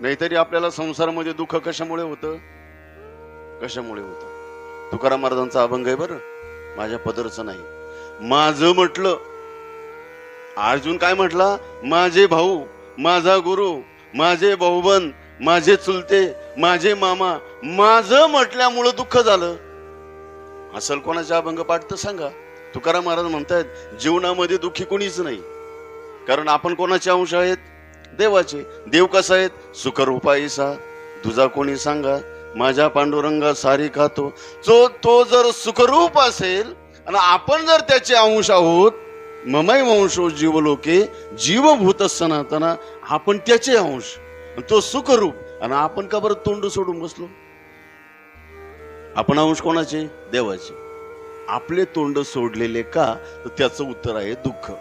नाहीतरी आपल्याला संसारामध्ये दुःख कशामुळे होतं? कशामुळे होतं? तुकाराम महाराजांचा अभंग आहे बरं. माझ्या पदरचं नाही. माझं म्हटलं. अर्जुन काय म्हटला? माझे भाऊ माझा गुरु माझे भाऊबन माझे चुलते माझे मामा माझं म्हटल्यामुळं दुःख झालं. असल कोणाचा अभंग पाठ तर सांगा. तुकाराम महाराज म्हणतायत जीवनामध्ये दुःखी कोणीच नाही. कारण आपण कोणाचे अंश आहेत? देवाचे. देव कसा आहेत? सुखरूपाईसा तुझा कोणी सांगा? माझ्या पांडुरंगा सारी खातो. जो तो जर सुखरूप असेल आणि आपण जर त्याचे अंश आहोत ममय वंशो जीवलोके जीवभूत सनातना आपण त्याचे अंश. तो सुखरूप. आणि आपण का बरं तोंड सोडून बसलो? आपण अंश कोणाचे? देवाचे. आपले तोंड सोडलेले का? तर त्याचं उत्तर आहे दुःख.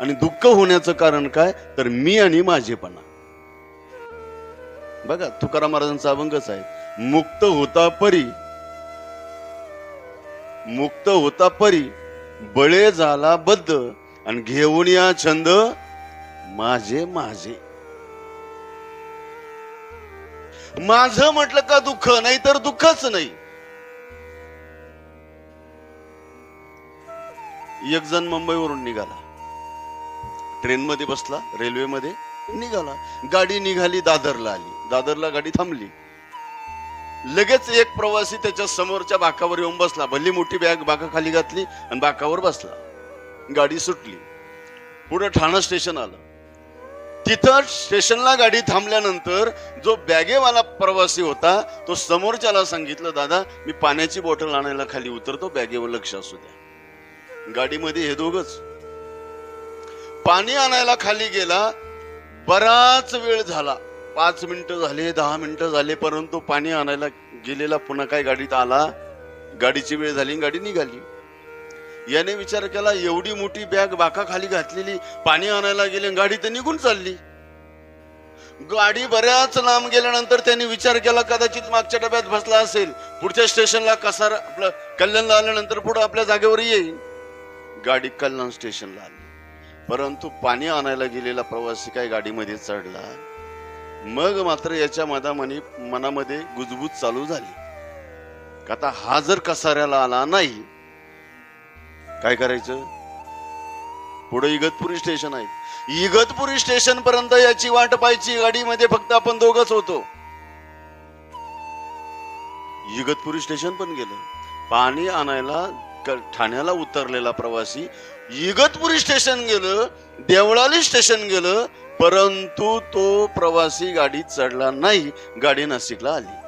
आणि दुःख होण्याचं कारण काय? तर मी आणि माझेपणा. बघा तुकाराम महाराजांचा अभंगच आहे मुक्त होता परी मुक्त होता परी बळे झाला बद्ध आणि घेऊन या छंद माझे माझे. माझं म्हटलं का दुःख? नाही तर दुःखच नाही. एक जण मुंबईवरून निघाला. ट्रेनमध्ये बसला रेल्वेमध्ये निघाला. गाडी निघाली दादरला आली. दादरला गाडी थांबली. लगेच एक प्रवासी त्याच्या समोरच्या बाकावर येऊन बसला. भल्ली मोठी बॅग बाका खाली घातली आणि बाकावर बसला. गाडी सुटली. पुढे ठाणा स्टेशन आलं. तिथं स्टेशनला गाडी थांबल्यानंतर जो बॅगेवाला प्रवासी होता तो समोरच्याला सांगितलं दादा मी पाण्याची बॉटल आणायला खाली उतरतो. बॅगेवर लक्ष असू द्या. गाडीमध्ये हे दोघच पाणी आणायला खाली गेला बराच वेळ झाला. पाच मिनिटं झाले दहा मिनिटं झाले परंतु पाणी आणायला गेलेला पुन्हा काय गाडीत आला? गाडीची वेळ झाली गाडी निघाली. याने विचार केला एवढी मोठी बॅग बाका खाली घातलेली पाणी आणायला गेली आणि गाडी तर निघून चालली. गाडी बऱ्याच लांब गेल्यानंतर त्यांनी विचार केला कदाचित मागच्या डब्यात बसला असेल. पुढच्या स्टेशनला कसार आपलं कल्याणला आल्यानंतर पुढे आपल्या जागेवर येईल. गाडी कल्याण स्टेशनला आली. परंतु पाणी आणायला गेलेला प्रवासी काय गाडीमध्ये चढला. मग मात्र याच्या मधामनी मनामध्ये गुजबूज चालू झाली. का आता हा जर कसाऱ्याला आला नाही काय करायचं? पुढे इगतपुरी स्टेशन आहे. इगतपुरी स्टेशन पर्यंत याची वाट पाहायची. गाडीमध्ये फक्त आपण दोघच होतो. इगतपुरी स्टेशन पण गेलं. पाणी आणायला ठाण्याला उतरलेला प्रवासी इगतपुरी स्टेशन गेलं देवळाली स्टेशन गेलं परंतु तो प्रवासी गाडीत चढला नाही गाडी नाशिकला आली.